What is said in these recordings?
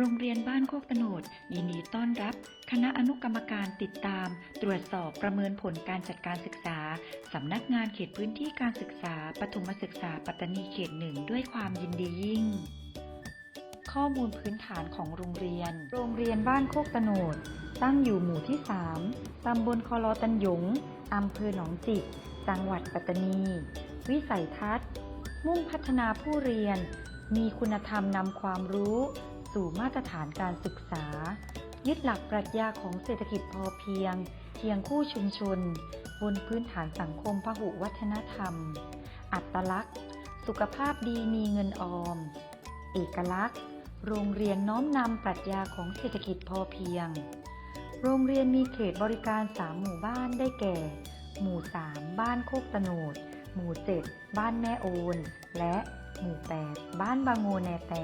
โรงเรียนบ้านโคกตโนดยินดีต้อนรับ คณะอนุกรรมการติดตาม ตรวจสอบประเมินผลการจัดการศึกษา สำนักงานเขตพื้นที่การศึกษาปฐมศึกษาปัตตานีเขตหนึ่งด้วยความยินดียิ่ง ข้อมูลพื้นฐานของโรงเรียน โรงเรียนบ้านโคกตโนดตั้งอยู่หมู่ที่ 3 ตำบลคอลอตันหยง อำเภอหนองจิก จังหวัดปัตตานี วิสัยทัศน์ มุ่งพัฒนาผู้เรียน มีคุณธรรมนำความรู้ สู่มาตรฐานการศึกษา ยึดหลักปรัชญาของเศรษฐกิจพอเพียงเคียงคู่ชุมชน บนพื้นฐานสังคมพหุวัฒนธรรม อัตลักษณ์ สุขภาพดีมีเงินออม เอกลักษณ์ โรงเรียนน้อมนำปรัชญาของเศรษฐกิจพอเพียง โรงเรียนมีเขตบริการ3หมู่บ้านได้แก่ หมู่ 3 บ้านโคกตะโนด หมู่ 7 บ้านแม่โอน และหมู่ 8 บ้านบางโงแนแต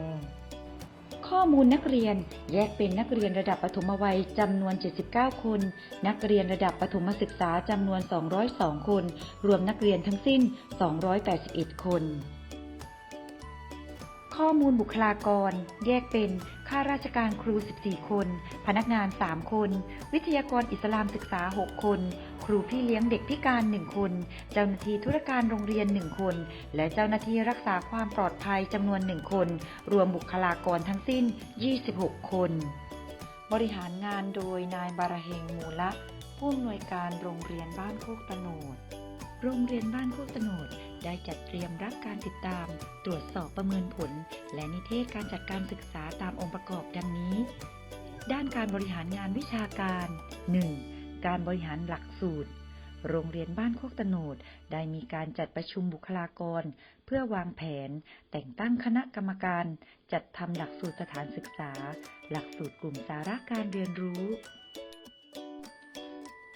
ข้อมูลนักเรียนแยกเป็นนักเรียนระดับปฐมวัยจำนวน 79 คน นักเรียนระดับประถมศึกษาจำนวน 202 คน รวมนักเรียนทั้งสิ้น 281 คน ข้อมูลบุคลากร แยกเป็นข้าราชการครู 14 คน พนักงาน 3 คน วิทยากรอิสลามศึกษา 6 คน ครูพี่เลี้ยงเด็กพิการ 1 คน เจ้าหน้าที่ธุรการโรงเรียน 1 คน และเจ้าหน้าที่รักษาความปลอดภัยจำนวน 1 คน รวมบุคลากรทั้งสิ้น 26 คน บริหารงานโดยนายบาราเฮงมูละผู้อำนวยการโรงเรียนบ้านโคกตโนดโรงเรียนบ้านโคกตโนดได้จัดเตรียมรับการติดตาม ตรวจสอบประเมินผล และนิเทศการจัดการศึกษาตามองค์ประกอบดังนี้ ด้านการบริหารงานวิชาการ 1. การบริหารหลักสูตร โรงเรียนบ้านโคกตโนดได้มีการจัดประชุมบุคลากร เพื่อวางแผน แต่งตั้งคณะกรรมการ จัดทำหลักสูตรสถานศึกษา หลักสูตรกลุ่มสาระการเรียนรู้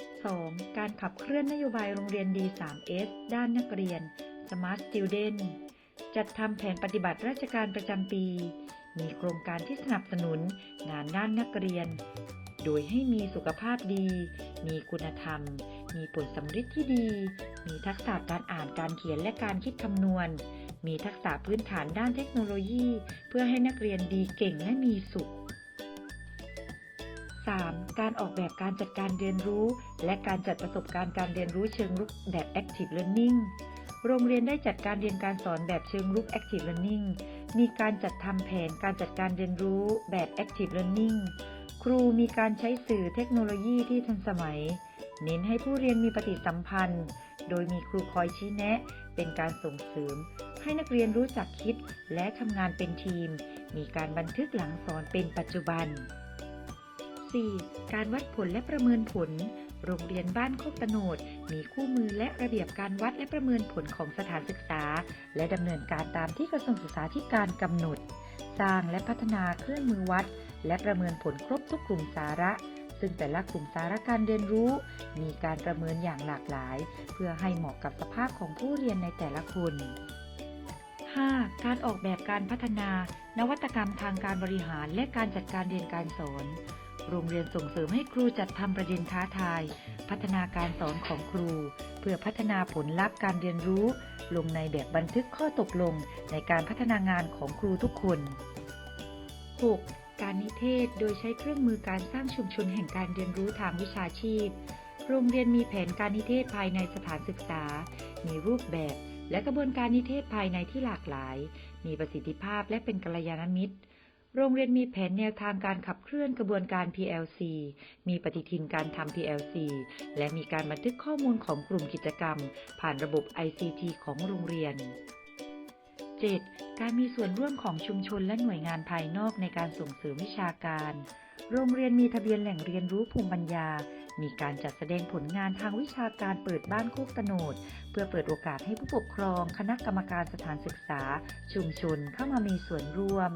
2. การขับเคลื่อนนโยบายโรงเรียน D3S ด้านนักเรียน Smart Student จัดทำแผนปฏิบัติราชการประจำปี มีโครงการที่สนับสนุนงานด้านนักเรียน โดยให้มีสุขภาพดี มีคุณธรรม มีผลสำฤทธิ์ที่ดี มีทักษะการอ่านการเขียนและการคิดคำนวณ มีทักษะพื้นฐานด้านเทคโนโลยี เพื่อให้นักเรียนดีเก่งและมีสุข 3. การออกแบบการจัดการเรียนรู้ และการจัดประสบการณ์การเรียนรู้เชิงรุกแบบ Active Learning โรงเรียนได้จัดการเรียนการสอนแบบเชิงรุก Active Learning มีการจัดทำแผนการจัดการเรียนรู้แบบ Active Learning ครูมีการใช้สื่อเทคโนโลยีที่ทันสมัย เน้นให้ผู้เรียนมีปฏิสัมพันธ์ โดยมีครูคอยชี้แนะ เป็นการส่งเสริม ให้นักเรียนรู้จักคิดและทำงานเป็นทีม มีการบันทึกหลังสอนเป็นปัจจุบัน 4. การวัดผลและประเมินผล โรงเรียนบ้านโคกตโนด มีคู่มือและระเบียบการวัดและประเมินผลของสถานศึกษา และดำเนินการตามที่กระทรวงศึกษาธิการกำหนด สร้างและพัฒนาเครื่องมือวัด และประเมินผลครบทุกกลุ่มสาระ ซึ่งแต่ละกลุ่มสาระการเรียนรู้ มีการประเมินอย่างหลากหลาย เพื่อให้เหมาะกับสภาพของผู้เรียนในแต่ละคน 5. การออกแบบการพัฒนา นวัตกรรมทางการบริหารและการจัดการเรียนการสอน โรงเรียนส่งเสริมให้ครูจัดทำประเด็นท้าทาย พัฒนาการสอนของครู เพื่อพัฒนาผลลัพธ์การเรียนรู้ ลงในแบบบันทึกข้อตกลงในการพัฒนางานของครูทุกคน 6. การนิเทศโดยใช้เครื่องมือการสร้างชุมชนแห่งการเรียนรู้ทางวิชาชีพ โรงเรียนมีแผนการนิเทศภายในสถานศึกษา มีรูปแบบและกระบวนการนิเทศภายในที่หลากหลาย มีประสิทธิภาพและเป็นกัลยาณมิตร โรงเรียนมีแผนแนวทางการขับเคลื่อนกระบวนการ PLC มีปฏิทินการทำ PLC และมีการบันทึกข้อมูลของกลุ่มกิจกรรม ผ่านระบบ ICT ของโรงเรียน 7. การมีส่วนร่วมของชุมชนและหน่วยงานภายนอกในการส่งเสริมวิชาการ โรงเรียนมีทะเบียนแหล่งเรียนรู้ภูมิปัญญา มีการจัดแสดงผลงานทางวิชาการเปิดบ้านโคกตโนด เพื่อเปิดโอกาสให้ผู้ปกครอง คณะกรรมการสถานศึกษา ชุมชนเข้ามามีส่วนร่วม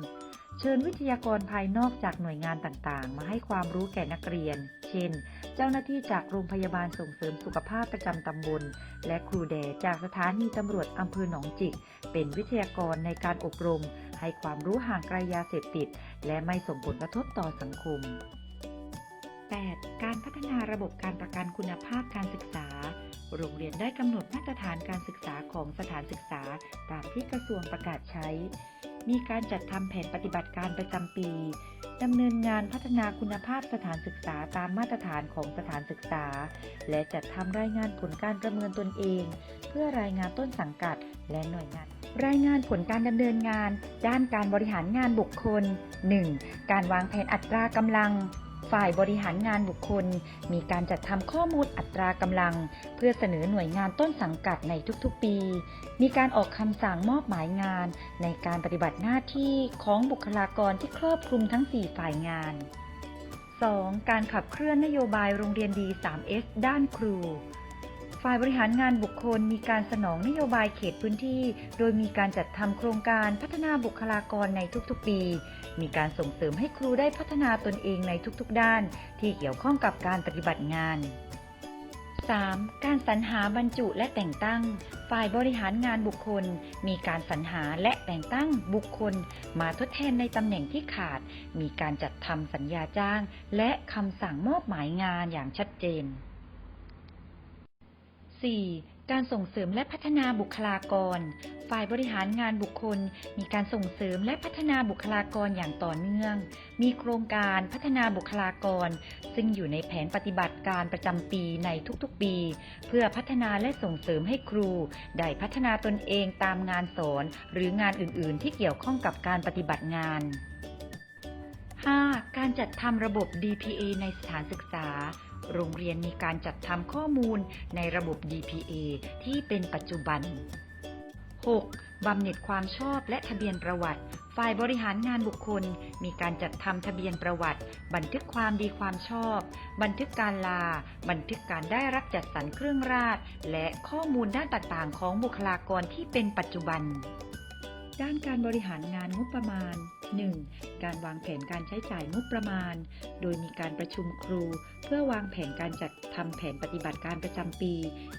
เชิญวิทยากรภายนอกจากหน่วยงานต่างๆ มาให้ความรู้แก่นักเรียน เช่น เจ้าหน้าที่จากโรงพยาบาลส่งเสริมสุขภาพประจำตำบล และครูแดจากสถานีตำรวจอำเภอหนองจิก เป็นวิทยากรในการอบรม ให้ความรู้ห่างไกลยาเสพติด และไม่ส่งผลกระทบต่อสังคม 8. การพัฒนาระบบการประกันคุณภาพการศึกษา โรงเรียนได้กำหนดมาตรฐานการศึกษาของสถานศึกษา ตามที่กระทรวงประกาศใช้ มีการจัดทำแผนปฏิบัติการประจำปีดำเนินงานพัฒนาคุณภาพสถานศึกษาตามมาตรฐานของสถานศึกษา และจัดทำรายงานผลการประเมินตนเอง เพื่อรายงานต้นสังกัดและหน่วยงาน รายงานผลการดำเนินงาน ด้านการบริหารงานบุคคล 1. การวางแผนอัตรากำลัง ฝ่ายบริหารงานบุคคล มีการจัดทำข้อมูลอัตรากำลัง เพื่อเสนอหน่วยงานต้นสังกัดในทุกๆปี มีการออกคำสั่งมอบหมายงาน ในการปฏิบัติหน้าที่ของบุคลากรที่ครอบคลุมทั้ง 4 ฝ่ายงาน 2. การขับเคลื่อนนโยบายโรงเรียนดี 3S ด้านครู ฝ่ายบริหารงานบุคคลมีการสนองนโยบายเขตพื้นที่ โดยมีการจัดทำโครงการพัฒนาบุคลากรในทุกๆปี มีการส่งเสริมให้ครูได้พัฒนาตนเองในทุกๆด้าน ที่เกี่ยวข้องกับการปฏิบัติงาน 3. การสรรหาบรรจุและแต่งตั้ง ฝ่ายบริหารงานบุคคล มีการสรรหาและแต่งตั้งบุคคล มาทดแทนในตำแหน่งที่ขาด มีการจัดทำสัญญาจ้าง และคำสั่งมอบหมายงานอย่างชัดเจน 4. การส่งเสริมและพัฒนาบุคลากร ฝ่ายบริหารงานบุคคล มีการส่งเสริมและพัฒนาบุคลากรอย่างต่อเนื่อง มีโครงการพัฒนาบุคลากร ซึ่งอยู่ในแผนปฏิบัติการประจำปีในทุกๆปี เพื่อพัฒนาและส่งเสริมให้ครู ได้พัฒนาตนเองตามงานสอน หรืองานอื่น ๆ ที่เกี่ยวข้องกับการปฏิบัติงาน 5. การจัดทำระบบ DPA ในสถานศึกษา โรงเรียนมีการจัดทำข้อมูลในระบบ DPA ที่เป็นปัจจุบัน 6. บำเหน็จความชอบและทะเบียนประวัติ ฝ่ายบริหารงานบุคคล มีการจัดทำทะเบียนประวัติ บันทึกความดีความชอบ บันทึกการลา บันทึกการได้รับจัดสรรเครื่องราช และข้อมูลด้านต่างๆ ของบุคลากรที่เป็นปัจจุบัน ด้านการบริหารงานงบประมาณ 1. การวางแผนการใช้จ่ายงบประมาณ โดยมีการประชุมครู เพื่อวางแผนการจัดทำแผนปฏิบัติการประจำปี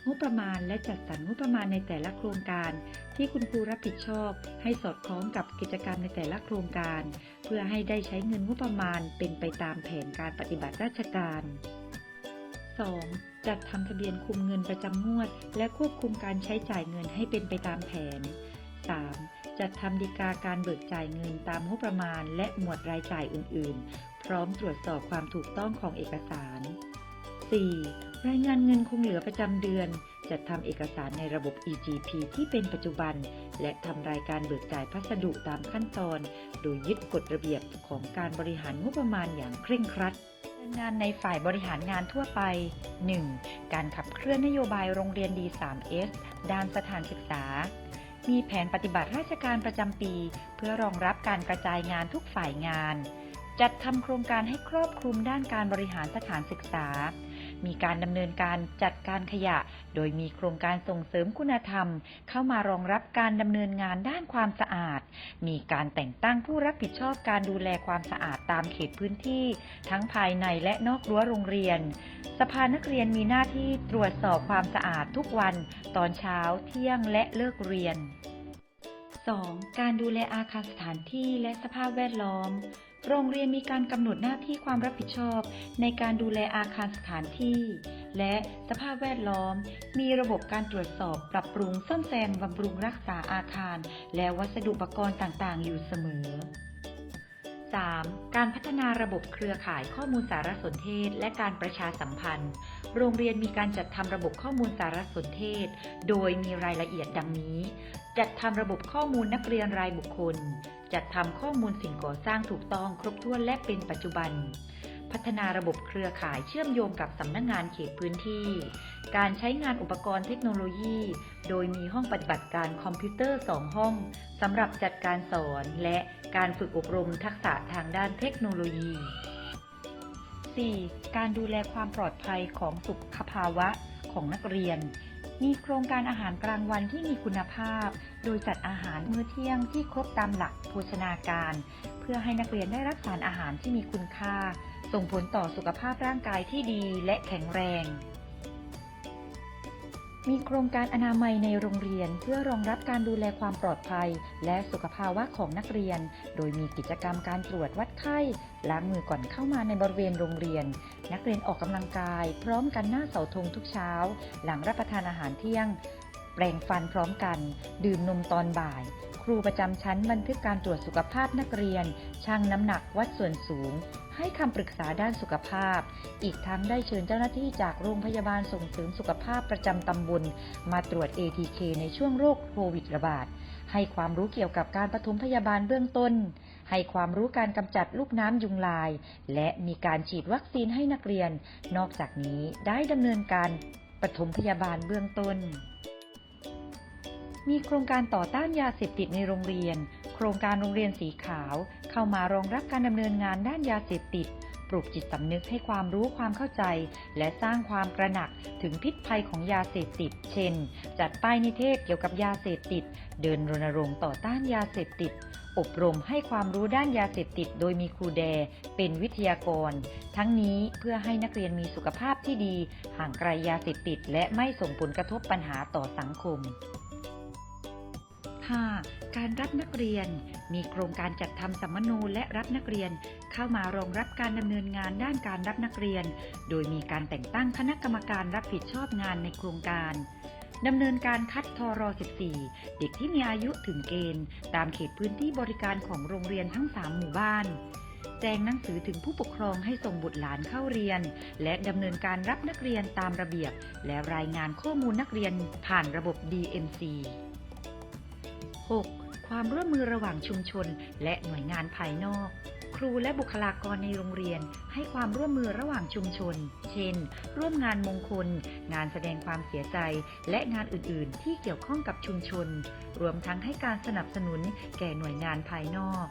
งบประมาณและจัดสรรงบประมาณในแต่ละโครงการ ที่คุณครูรับผิดชอบ ให้สอดคล้องกับกิจกรรมในแต่ละโครงการ เพื่อให้ได้ใช้เงินงบประมาณเป็นไปตามแผนการปฏิบัติราชการ 2. จัดทำทะเบียนคุมเงินประจำงวด และควบคุมการใช้จ่ายเงินให้เป็นไปตามแผน 3. จัดทำดีกาการเบิกจ่ายเงินตามงบประมาณ และหมวดรายจ่ายอื่น ๆ พร้อมตรวจสอบความถูกต้องของเอกสาร 4. รายงานเงินคงเหลือประจำเดือน จัดทำเอกสารในระบบ EGP ที่เป็นปัจจุบัน และทำรายการเบิกจ่ายพัสดุตามขั้นตอน โดยยึดกฎระเบียบของการบริหารงบประมาณอย่างเคร่งครัดงานในฝ่ายบริหารงานทั่วไป 1. การขับเคลื่อนนโยบายโรงเรียนดี 3S ด้านสถานศึกษา มีแผนปฏิบัติราชการประจำปี เพื่อรองรับการกระจายงานทุกฝ่ายงาน จัดทำโครงการให้ครอบคลุมด้านการบริหารสถานศึกษา มีการดำเนินการจัดการขยะ โดยมีโครงการส่งเสริมคุณธรรม เข้ามารองรับการดำเนินงานด้านความสะอาด มีการแต่งตั้งผู้รับผิดชอบการดูแลความสะอาดตามเขตพื้นที่ ทั้งภายในและนอกรั้วโรงเรียน สภานักเรียนมีหน้าที่ตรวจสอบความสะอาดทุกวัน ตอนเช้า เที่ยงและเลิกเรียน 2. การดูแลอาคารสถานที่และสภาพแวดล้อม โรงเรียนมีการกำหนดหน้าที่ความรับผิดชอบ ในการดูแลอาคารสถานที่ และสภาพแวดล้อม มีระบบการตรวจสอบปรับปรุงซ่อมแซมบำรุงรักษาอาคาร และวัสดุอุปกรณ์ต่างๆ อยู่เสมอ 3. การพัฒนาระบบเครือข่ายข้อมูลสารสนเทศ และการประชาสัมพันธ์ โรงเรียนมีการจัดทำระบบข้อมูลสารสนเทศ โดยมีรายละเอียดดังนี้ จัดทำระบบข้อมูลนักเรียนรายบุคคล จัดทำข้อมูลสิ่งก่อสร้างถูกต้องครบถ้วนและเป็นปัจจุบัน พัฒนาระบบเครือข่ายเชื่อมโยงกับสำนักงงานเขตพื้นที่ การใช้งานอุปกรณ์เทคโนโลยี โดยมีห้องปฏิบัติการคอมพิวเตอร์ 2 ห้องสำหรับจัดการสอนและการฝึกอบรมทักษะทางด้านเทคโนโลยี 4. การดูแลความปลอดภัยของสุขภาวะของนักเรียน มีโครงการอาหารกลางวันที่มีคุณภาพ โดยจัดอาหารมื้อเที่ยงที่ครบตามหลักโภชนาการ เพื่อให้นักเรียนได้รับสารอาหารที่มีคุณค่า ส่งผลต่อสุขภาพร่างกายที่ดีและแข็งแรง มีโครงการอนามัยในโรงเรียนเพื่อรองรับการดูแลความปลอดภัย และสุขภาวะของนักเรียน โดยมีกิจกรรมการตรวจวัดไข้ ล้างมือก่อนเข้ามาในบริเวณโรงเรียน นักเรียนออกกำลังกาย พร้อมกันหน้าเสาธงทุกเช้า หลังรับประทานอาหารเที่ยง แปรงฟันพร้อมกัน ดื่มนมตอนบ่าย ครูประจำชั้นบันทึกการตรวจสุขภาพนักเรียนชั่งน้ำหนักวัดส่วนสูง ให้คำปรึกษาด้านสุขภาพ อีกทั้งได้เชิญเจ้าหน้าที่จากโรงพยาบาลส่งเสริมสุขภาพประจำตำบลมาตรวจ ATK ในช่วงโรคโควิดระบาด ให้ความรู้เกี่ยวกับการปฐมพยาบาลเบื้องต้น ให้ความรู้การกำจัดลูกน้ำยุงลาย และมีการฉีดวัคซีนให้นักเรียน นอกจากนี้ได้ดำเนินการปฐมพยาบาลเบื้องต้น มีโครงการต่อต้านยาเสพติดในโรงเรียน โครงการโรงเรียนสีขาว เข้ามารองรับการดำเนินงานด้านยาเสพติด ปลูกจิตสำนึกให้ความรู้ความเข้าใจ และสร้างความกระหนักถึงพิษภัยของยาเสพติด เช่น จัดป้ายนิเทศเกี่ยวกับยาเสพติด เดินรณรงค์ต่อต้านยาเสพติด อบรมให้ความรู้ด้านยาเสพติด โดยมีครูแด เป็นวิทยากร ทั้งนี้เพื่อให้นักเรียนมีสุขภาพที่ดี ห่างไกลยาเสพติด และไม่ส่งผลกระทบปัญหาต่อสังคม 5. การรับนักเรียน มีโครงการจัดทำสัมมโนและรับนักเรียน เข้ามารองรับการดำเนินงานด้านการรับนักเรียน โดยมีการแต่งตั้งคณะกรรมการรับผิดชอบงานในโครงการดำเนินการคัดทร14 เด็กที่มีอายุถึงเกณฑ์ ตามเขตพื้นที่บริการของโรงเรียนทั้ง 3 หมู่บ้าน แจ้งหนังสือถึงผู้ปกครองให้ส่งบุตรหลานเข้าเรียน และดำเนินการรับนักเรียนตามระเบียบ และรายงานข้อมูลนักเรียนผ่านระบบ DMC 6. ความร่วมมือระหว่างชุมชน และหน่วยงานภายนอก ครูและบุคลากรในโรงเรียน ให้ความร่วมมือระหว่างชุมชน เช่น ร่วมงานมงคล งานแสดงความเสียใจ และงานอื่น ๆ ที่เกี่ยวข้องกับชุมชน รวมทั้งให้การสนับสนุนแก่หน่วยงานภายนอก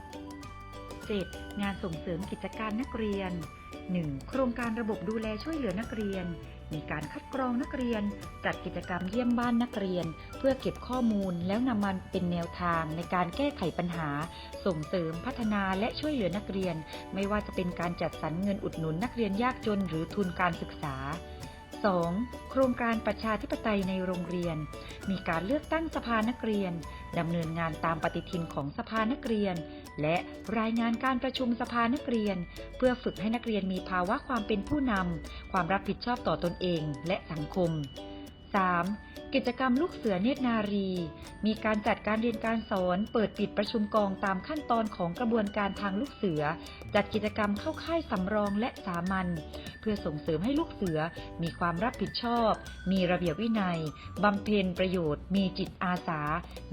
7. งานส่งเสริมกิจการนักเรียน 1. โครงการระบบดูแลช่วยเหลือนักเรียน มีการคัดกรองนักเรียน จัดกิจกรรมเยี่ยมบ้านนักเรียน เพื่อเก็บข้อมูลแล้วนำมันเป็นแนวทางในการแก้ไขปัญหา ส่งเสริมพัฒนาและช่วยเหลือนักเรียน ไม่ว่าจะเป็นการจัดสรรเงินอุดหนุนนักเรียนยากจนหรือทุนการศึกษา 2. โครงการประชาธิปไตยในโรงเรียน มีการเลือกตั้งสภานักเรียนดำเนินงานตามปฏิทินของสภานักเรียน และรายงานการประชุมสภานักเรียน เพื่อฝึกให้นักเรียนมีภาวะความเป็นผู้นำความรับผิดชอบต่อตนเองและสังคม 3. กิจกรรมลูกเสือเนตรนารี มีการจัดการเรียนการสอน เปิดปิดประชุมกองตามขั้นตอนของกระบวนการทางลูกเสือ จัดกิจกรรมเข้าค่ายสำรองและสามัญเพื่อส่งเสริมให้ลูกเสือมีความรับผิดชอบ มีระเบียบวินัย บำเพ็ญประโยชน์ มีจิตอาสา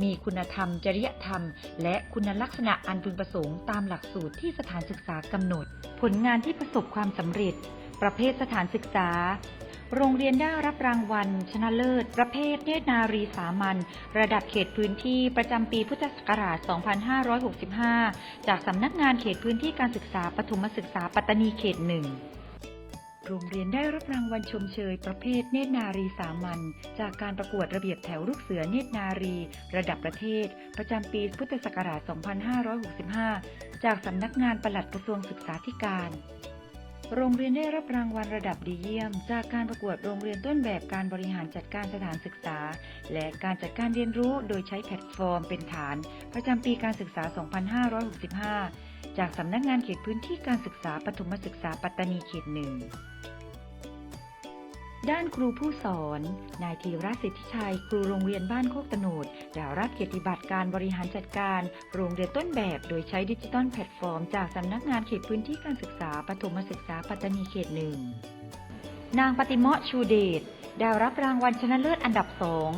มีคุณธรรม จริยธรรม และคุณลักษณะอันพึงประสงค์ตามหลักสูตรที่สถานศึกษากำหนด ผลงานที่ประสบความสำเร็จ ประเภทสถานศึกษา โรงเรียนได้รับรางวัล ชนะเลิศ ประเภทเนตรนารีสามัญระดับเขตพื้นที่ประจำปีพุทธศักราช 2565 จากสำนักงานเขตพื้นที่การศึกษาปฐมศึกษาปัตตานีเขตหนึ่งโรงเรียนได้รับรางวัลชมเชยประเภทเนตรนารีสามัญจากการประกวดระเบียบแถวลูกเสือเนตรนารี ระดับประเทศ ประจำปีพุทธศักราช 2565 จากสำนักงานปลัดกระทรวงศึกษาธิการ โรงเรียนได้รับรางวัลระดับดีเยี่ยม จากการประกวดโรงเรียนต้นแบบการบริหารจัดการสถานศึกษา และการจัดการเรียนรู้โดยใช้แพลตฟอร์มเป็นฐาน ประจำปีการศึกษา 2565 จากสำนักงานเขตพื้นที่การศึกษาปฐมศึกษาปัตตานีเขตหนึ่ง ด้านครูผู้สอน นายธีรสิทธิชัย ครูโรงเรียนบ้านโคกตโนดได้รับเกียรติบัตรการบริหารจัดการ โรงเรียนต้นแบบ โดยใช้ดิจิตอลแพลตฟอร์ม จากสำนักงานเขตพื้นที่การศึกษาปฐมศึกษาปัตตานีเขตหนึ่ง นางปฏิมาะชูเดชได้รับรางวัลชนะเลิศอันดับสอง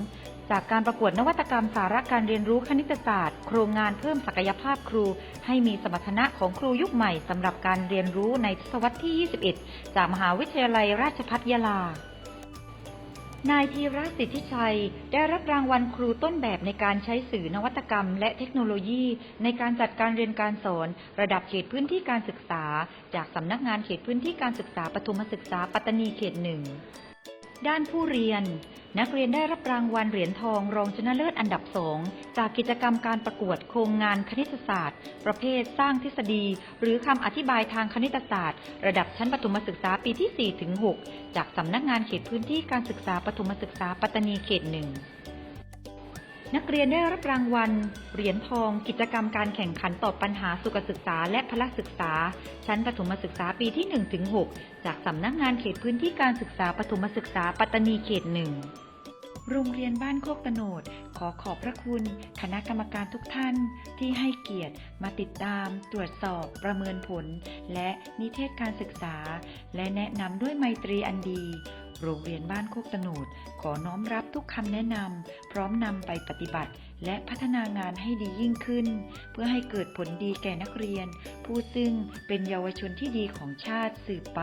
จากการประกวดนวัตกรรมสาระการเรียนรู้คณิตศาสตร์ โครงงานเพิ่มศักยภาพครู ให้มีสมรรถนะของครูยุคใหม่สำหรับการเรียนรู้ในทศวรรษที่ 21 จากมหาวิทยาลัยราชภัฏยาลา นายธีรสิทธิชัย ได้รับรางวัลครูต้นแบบในการใช้สื่อนวัตกรรม และเทคโนโลยี ในการจัดการเรียนการสอน ระดับเขตพื้นที่การศึกษา จากสำนักงานเขตพื้นที่การศึกษาปฐมศึกษาปัตตานีเขตหนึ่งด้านผู้เรียน นักเรียนได้รับรางวัลเหรียญทองรองชนะเลิศอันดับสองจากกิจกรรมการประกวดโครงงานคณิตศาสตร์ ประเภทสร้างทฤษฎี หรือคำอธิบายทางคณิตศาสตร์ ระดับชั้นประถมศึกษาปีที่4ถึง6จากสำนักงานเขตพื้นที่การศึกษาปฐมศึกษาปัตตานีเขตหนึ่ง นักเรียนได้รับรางวัล เหรียญทอง กิจกรรมการแข่งขันตอบปัญหาสุขศึกษาและพละศึกษา ชั้นประถมศึกษาปีที่1ถึง6จากสำนักงานเขตพื้นที่การศึกษาปฐมศึกษาปัตตานีเขตหนึ่งโรงเรียนบ้านโคกตโนด ขอขอบพระคุณ คณะกรรมการทุกท่านที่ให้เกียรติมาติดตาม ตรวจสอบประเมินผล และนิเทศการศึกษา และแนะนำด้วยไมตรีอันดี โรงเรียนบ้านโคกตนูดขอน้อมรับทุกคำแนะนำพร้อมนำไปปฏิบัติ และพัฒนางานให้ดียิ่งขึ้น เพื่อให้เกิดผลดีแก่นักเรียน ผู้ซึ่งเป็นเยาวชนที่ดีของชาติสืบไป